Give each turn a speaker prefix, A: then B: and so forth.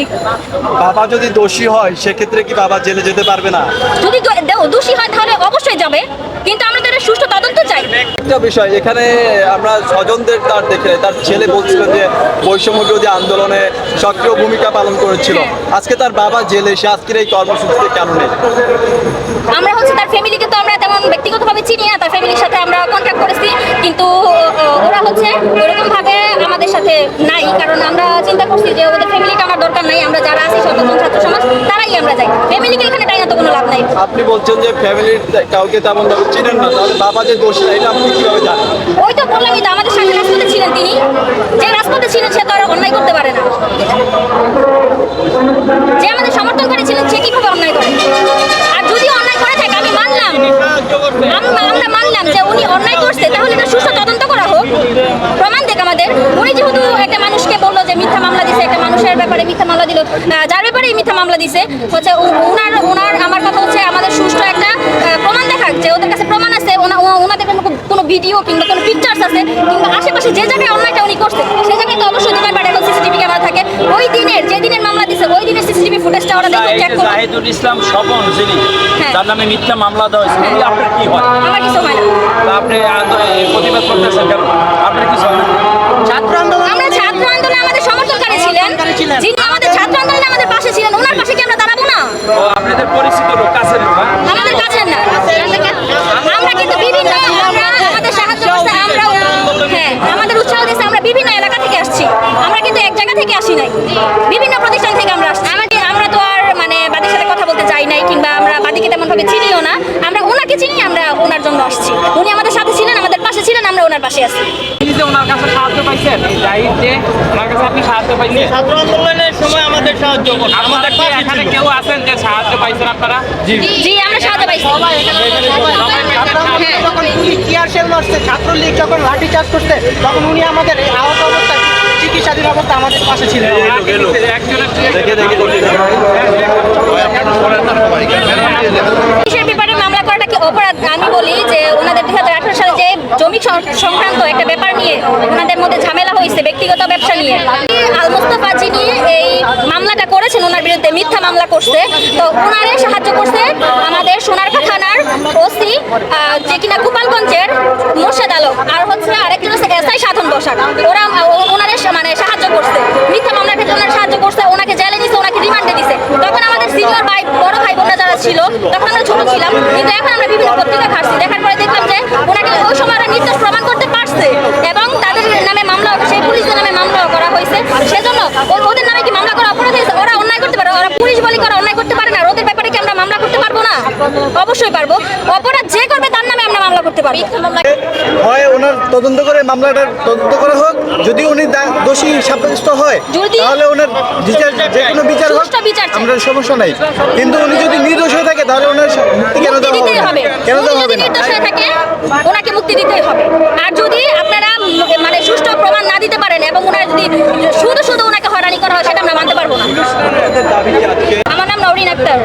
A: দিতে
B: বাবা যদি দোষী হয় সেক্ষেত্রে কি বাবা জেলে যেতে পারবে না?
A: যদি দোষী হয় তাহলে অবশ্যই যাবে কিন্তু আমরা তো এটা সুষ্ঠু তদন্ত চাই।
B: একটা বিষয় এখানে আমরা স্বজনদের তার দেখে তার ছেলে বলছিল যে বৈষম্য বিরোধী আন্দোলনে সক্রিয় ভূমিকা পালন করেছিল। আজকে তার বাবা জেলে সে আজকের এই কর্মসূচিতে কেন নেই?
A: আমরা হচ্ছে তার ফ্যামিলিকে তো আমরা তেমন ব্যক্তিগতভাবে চিনি না তার ফ্যামিলির সাথে আমরা কন্ট্যাক্ট করেছি কিন্তু ওরা হচ্ছে ওরকম ভাবে আমাদের সাথে নাই কারণ আমরা চিন্তা করছি যে ওদের ফ্যামিলিটা আমার দরকার নাই আমরা যারা আছি সচেতন ছাত্র সমাজ তারাই আমরা যাই। ফ্যামিলিকে এখানে তাই না তো কোনো লাভ নাই।
B: আপনি বলছেন যে ফ্যামিলির কাউকে তেমন ভাবে চিনেন না তাহলে বাবা যে দোষী এটা আপনি কীভাবে জানেন?
A: ওই তো বললামই তো আমাদের সাথে রাজপথে ছিলেন তিনি। যে রাজপথে ছিলেন সে তো আর অন্যায় করতে পারে না। যে আমাদের সমর্থন করেছিলেন সে কীভাবে অন্যায় করে? আর যদি অন্যায় করে থাকে আমি মানলাম। আমরা আমরা মানলাম যে উনি অন্যায় করছে তাহলে এটা সুস্থ তদন্ত করা হোক প্রমাণ দেখ আমাদের উনি যেহেতু একটা মানুষকে বলল যে মিথ্যা মামলা দিছে, একটা মানুষের ব্যাপারে মিথ্যা মামলা দিল যার ব্যাপারে মিথ্যা মামলা দিছে, হচ্ছে ওনার উনার আমার কথা হচ্ছে আমাদের সুষ্ঠু একটা প্রমাণ দেখাক যে ওদের কাছে প্রমাণ আছে, ওনা- ওনাদের কোনো ভিডিও কিংবা কোনো পিকচার্স আছে, কিংবা আশেপাশে যে জায়গায় অন্যায়টা উনি করছে সেই জায়গায় তো অবশ্যই ওরা দেখো চেক
C: যে জাহিদুল ইসলাম স্বপন যিনি
A: হ্যাঁ।
C: তার নামে মিথ্যা মামলা দেওয়া হয়েছে উনি আপনার কি হয়?
A: আমার কিছু হয় না।
C: আপনি প্রতিবাদ করতেছেন কেন? আপনার কিছু হয় না?
D: ছাত্র আন্দোলন
A: আমরা ছাত্র আন্দোলনে আমাদের সমর্থনকারী ছিলেন। যিনি আমাদের ছাত্র আন্দোলনে আমাদের পাশে ছিলেন ওনার পাশে কি আমরা দাঁড়াবো না?
C: আপনাদের পরিচিত লোক কাছের লোক?
A: আমাদের কাছের না। আমরা কিন্তু বিভিন্ন আমরা আমাদের সাহায্য করছে আমরাও হ্যাঁ আমাদের উৎসাহ দিচ্ছে আমরা বিভিন্ন এলাকা থেকে আসছি। আমরা কিন্তু এক জায়গা থেকে আসি নাই। বিভিন্ন প্রতিষ্ঠান থেকে আমরা আসছি। যাই নাই কিংবা আমরা বাদিকে তেমন ভাবে চিনিও না আমরা ওনাকে চিনি আমরা ওনার জন্য আসছি। উনি আমাদের সাথে ছিলেন আমাদের পাশে ছিলেন আমরা ওনার পাশে আছি।
C: ওনার কাছে সাহায্য পাইছেন যে ওনার কাছে আপনি সাহায্য পাইছেন?
D: ছাত্র আন্দোলনের সময় আমাদের সাহায্য
C: আমাদের এখানে কেউ আছেন যে সাহায্য পাইছেন আপনারা? জি।
A: জি আমরা সাহায্য পাইছি। হ্যাঁ
D: যখন পুলিশ টিয়ার শেল মারছে ছাত্রলীগ যখন লাঠি চার্জ করছে তখন উনি আমাদের চিকিৎসাধীন অবস্থা আমাদের পাশে ছিলেন
C: একজনের
B: দেখে দেখে দেখে।
A: পুলিশের ব্যাপারে মামলা করাটা কি অপরাধ? আমি বলি যে ওনাদের দুই হাজার আঠারো সালে যে জমি সংক্রান্ত একটা ব্যাপার নিয়ে ওনাদের মধ্যে ঝামেলা হয়েছে ব্যক্তিগত ব্যবসা নিয়ে। আল মোস্তফা যিনি এই মামলাটা করেছেন ওনার বিরুদ্ধে মিথ্যা মামলা করছে। তো ওনারে সাহায্য করছে আমাদের সোনারখা থানার ওসি যে কিনা গোপালগঞ্জের মোর্শেদ আলম আর হচ্ছে আরেকজন হচ্ছে এসআই সাধন বসাক ওরা ও- ওনারে সা- মানে সাহায্য করছে মিথ্যা মামলার ক্ষেত্রে ওনার সাহায্য করছে ওনাকে জেলে নিছে ওনাকে রিমান্ডে দিছে তখন আমাদের সিনিয়র ভাই বড় ভাই বোনরা যারা ছিল, তখন আমরা ছোট ছিলাম, কিন্তু এখন আমরা বিভিন্ন পত্রিকা ঘাটছি। দেখার পরে দেখলাম যে ওনাকে ওই সময় ওরা নির্দোষ প্রমাণ করতে পারছে এবং তাদের নামে মামলা, সেই পুলিশদের নামে মামলা করা হয়েছে। সেজন্য ওদের নামে কি মামলা করা অপরাধ হয়েছে? ওরা অন্যায় করতে পারে ওরা পুলিশ বলি করা অন্যায় করতে পারে না। ওদের ব্যাপারে কি আমরা মামলা করতে পারব না? অবশ্যই পারব। অপরাধ যে করবে করতে পারবে।
E: হয় ওনার তদন্ত করে মামলাটার তদন্ত করা হোক। যদি উনি দোষী সাব্যস্ত হয় তাহলে ওনার বিচার যে কোনো বিচার হোক আমরা সমস্যা নাই। কিন্তু উনি যদি নির্দোষ হয়ে থাকে তাহলে ওনার মুক্তি কেন
A: দেওয়া হবে কেন
E: দেওয়া হবে না?
A: ওনাকে মুক্তি দিতেই হবে।
E: আর যদি আপনারা মানে সুষ্ঠু প্রমাণ না
A: দিতে
E: পারেন
A: এবং
E: ওনার
A: যদি
E: শুধু শুধু
A: ওনাকে হয়রানি করা হয় সেটা আমরা মানতে পারব না। আমার নাম নৌরিন আক্তার।